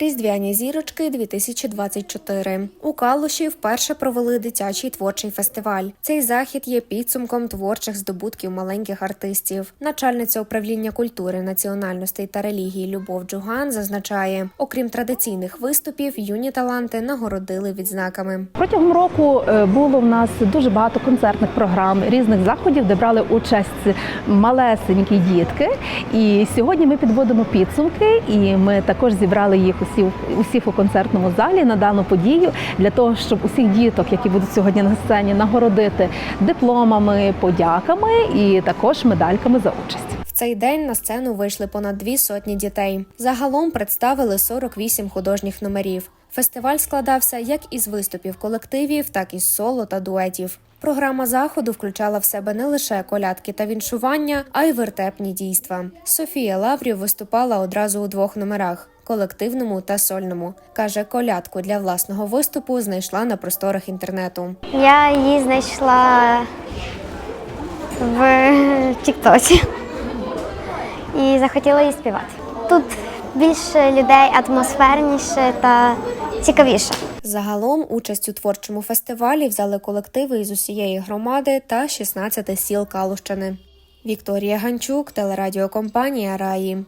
Різдвяні зірочки 2024 у Калуші вперше провели дитячий творчий фестиваль. Цей захід є підсумком творчих здобутків маленьких артистів. Начальниця управління культури, національностей та релігії Любов Джуган зазначає, окрім традиційних виступів, юні таланти нагородили відзнаками. Протягом року е, було в нас дуже багато концертних програм, різних заходів, де брали участь малесенькі дітки. І сьогодні ми підводимо підсумки, і ми також зібрали їх усі усіх у концертному залі на дану подію для того, щоб усіх діток, які будуть сьогодні на сцені, нагородити дипломами, подяками і також медальками за участь. Цей день на сцену вийшли понад дві сотні дітей. Загалом представили 48 художніх номерів. Фестиваль складався як із виступів колективів, так і з соло та дуетів. Програма заходу включала в себе не лише колядки та віншування, а й вертепні дійства. Софія Лаврів виступала одразу у двох номерах колективному та сольному. каже, колядку для власного виступу знайшла на просторах інтернету. Я її знайшла в Тіктоці і захотіла її співати. Тут більше людей атмосферніше та цікавіше. Загалом участь у творчому фестивалі взяли колективи із усієї громади та 16 сіл Калущини. Вікторія Ганчук, телерадіокомпанія Раї.